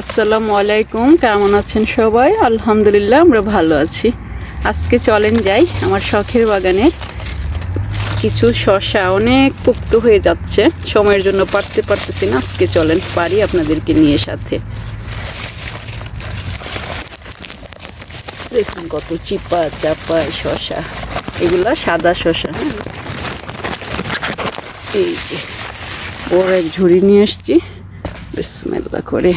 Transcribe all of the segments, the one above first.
আসসালামু আলাইকুম, কেমন আছেন সবাই? আলহামদুলিল্লাহ, আমরা ভালো আছি। আজকে চলেন যাই আমার শখের বাগানে। কিছু শশা অনেক পুক্ত হয়ে যাচ্ছে, সময়ের জন্য পারতে পারতেছি না। আজকে চলেন পারি আপনাদেরকে নিয়ে সাথে। দেখুন কত চিপা, চাপা শশা। এগুলা সাদা শশা হ্যাঁ? এই যে, বড় এক ঝুড়ি নিয়ে এসছি বিসমেল্লা করে।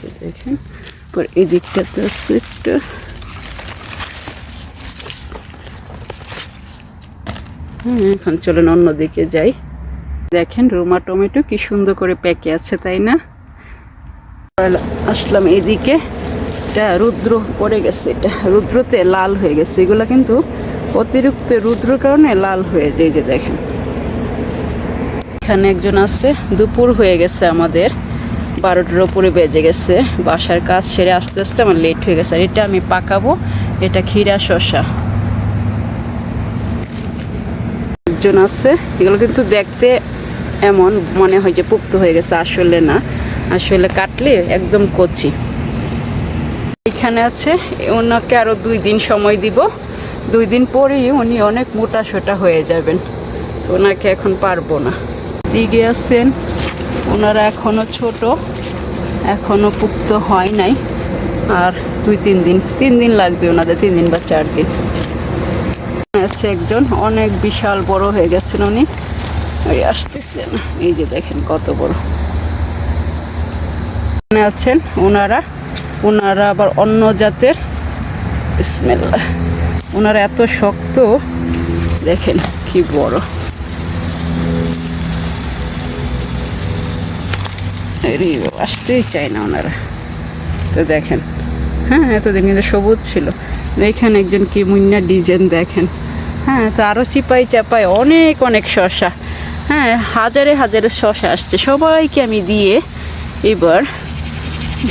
যে দেখেন, পর এদিকটাতে আছে একটা হ্যাঁ এখন চলেন অন্যদিকে যাই। দেখেন রোমা টমেটো কি সুন্দর করে প্যাকে আছে, তাই না? আসলাম এদিকে। এটা রুদ্র পড়ে গেছে, এটা রুদ্রতে লাল হয়ে গেছে। এগুলো কিন্তু অতিরিক্ত রুদ্র কারণে লাল হয়ে যায় যে দেখেন। এখানে একজন আছে, দুপুর হয়ে গেছে আমাদের। বারোটার উপরে বেজে গেছে। বাসার কাজ সেরে আস্তে আস্তে আমার লেট হয়ে গেছে। আর এটা আমি পাকাবো। এটা ক্ষীরা শসা। একজন আছে। এগুলো কিন্তু দেখতে এমন মনে হয় যে পুক্ত হয়ে গেছে। আসলে না। আসলে কাটলে একদম কচি। এখানে আছে, ওনাকে আরও দুই দিন সময় দিব। দুই দিন পরেই উনি অনেক মোটা সোটা হয়ে যাবেন। ওনাকে এখন পারব না। দিকে আছেন ওনারা এখনও ছোট, এখনও পুক্ত হয় নাই। আর দুই, তিন দিন তিন দিন লাগবে ওনাদের, তিন দিন বা চার দিন। আছে একজন, অনেক বিশাল বড় হয়ে গেছেন উনি। ওই আসতেছেন এই যে দেখেন কত বড়। আছেন ওনারা ওনারা আবার অন্য জাতের স্মেল্লা ওনারা এত শক্ত, দেখেন কি বড়। আরে আসতেই চায় না ওনারা। তো দেখেন হ্যাঁ এতদিন কিন্তু সবুজ ছিল। এখানে একজন কি মুন্না ডিজাইন দেখেন। হ্যাঁ তো আরও চিপাই চাপাই অনেক অনেক শশা। হ্যাঁ হাজারে হাজারে শশা আসছে। সবাইকে আমি দিয়ে এবার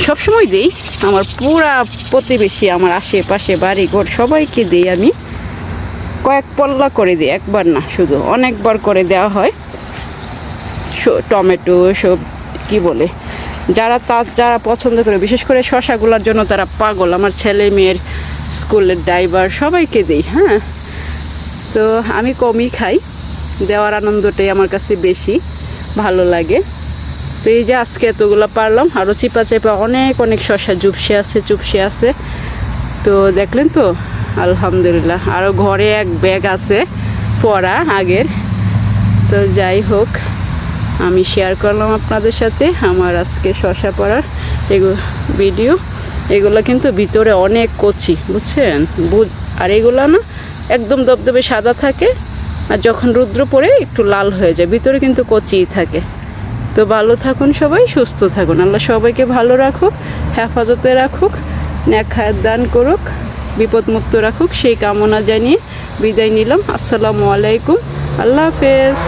সবসময় দিই। আমার পুরা প্রতিবেশী, আমার আশেপাশে বাড়ি ঘর সবাইকে দিই আমি। কয়েক পল্লা করে দিই, একবার না, শুধু অনেকবার করে দেওয়া হয়। টমেটো, সব কি বলে? যারা তা, যারা পছন্দ করে, বিশেষ করে শশাগুলোর জন্য তারা পাগল। আমার ছেলে মেয়ের স্কুলের ড্রাইভার, সবাইকে দিই হ্যাঁ? তো আমি কমই খাই। দেওয়ার আনন্দটাই আমার কাছে বেশি, ভালো লাগে। তো এই যে আজকে এতগুলো পারলাম আরও চিপা চেপা অনেক অনেক শশা জুপসে আছে, চুপসে আছে। তো দেখলেন তো? আলহামদুলিল্লাহ। আরও ঘরে এক ব্যাগ আছে, পড়া আগের। তো যাই হোক। আমি শেয়ার করলাম আপনাদের সাথে আমার আজকে শশা পড়ার এগুলো ভিডিও এগুলো কিন্তু ভিতরে অনেক কচি, বুঝছেন? বুঝ আর এগুলো না একদম দবদবে সাদা থাকে আর যখন রুদ্র পড়ে একটু লাল হয়ে যায়। ভিতরে কিন্তু কচিই থাকে। তো ভালো থাকুন সবাই, সুস্থ থাকুন। আল্লাহ সবাইকে ভালো রাখুক, হেফাজতে রাখুক, ন্যাক দান করুক, বিপদমুক্ত রাখুক। সেই কামনা জানিয়ে বিদায় নিলাম। আসসালামু আলাইকুম। আল্লাহ হাফেজ।